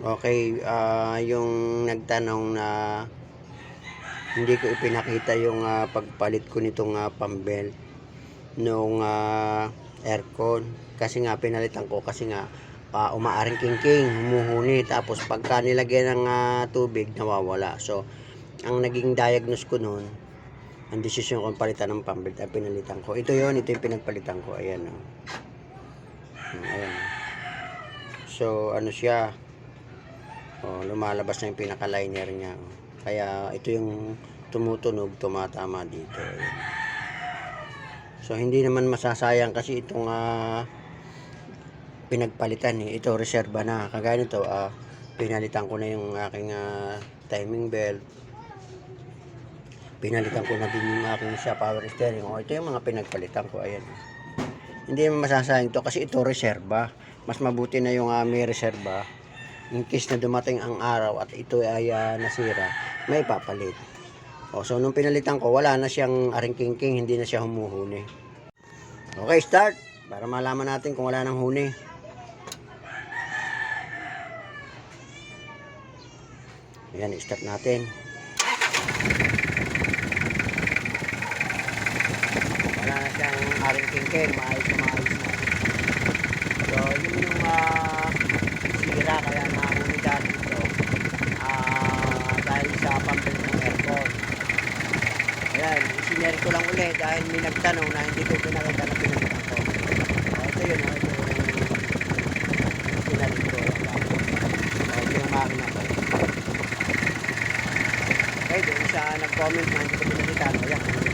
Okay, ah, yung nagtanong na hindi ko ipinakita yung ah, pagpalit ko nitong uh, pambelt nung ah, aircon kasi nga pinalitan ko kasi nga ah, umaaring king-king, humuhuni tapos pagka nilagyan ng ah, tubig nawawala. So, ang naging diagnose ko noon ang desisyon kong palitan ng pambelt ay pinalitan ko. Ito yon ito yung pinagpalitan ko. Ayan. Oh. Hmm, Ayan. So, ano siya? Oh, lumalabas na yung pinaka-liner niya. Kaya ito yung tumutunog, tumatama dito. So, hindi naman masasayang kasi itong ah, pinagpalitan eh. Ito, reserva na. Kagaya nito, ah, pinalitan ko na yung aking ah, timing belt. Pinalitan ko na din yung aking sa power steering. Oh, ito yung mga pinagpalitan ko. Ayan. Hindi masasayang to kasi ito reserva. Mas mabuti na yung ah, may reserva. In case na dumating ang araw at ito ay ah, nasira, may papalit. O, so nung pinalitan ko, wala na siyang aringkingking, hindi na siya humuhuni. Okay, start. Para malaman natin kung wala nang huni. Ayan, start natin. Wala na siyang aringkingking, maayos na maayos na. So, yun yung ah, sira kaya nahuli dati ito. Ah, dahil sa pambel ng aircon. Ayan, isinare ko lang ulit dahil may nagtanong na hindi ko pinakita na pinakita ko. Oh, ito yun, oh, ito yung sinare ko. Oh, ito yung makina ko. Okay, doon sa nag-comment na hindi ko pinakita. Ayan,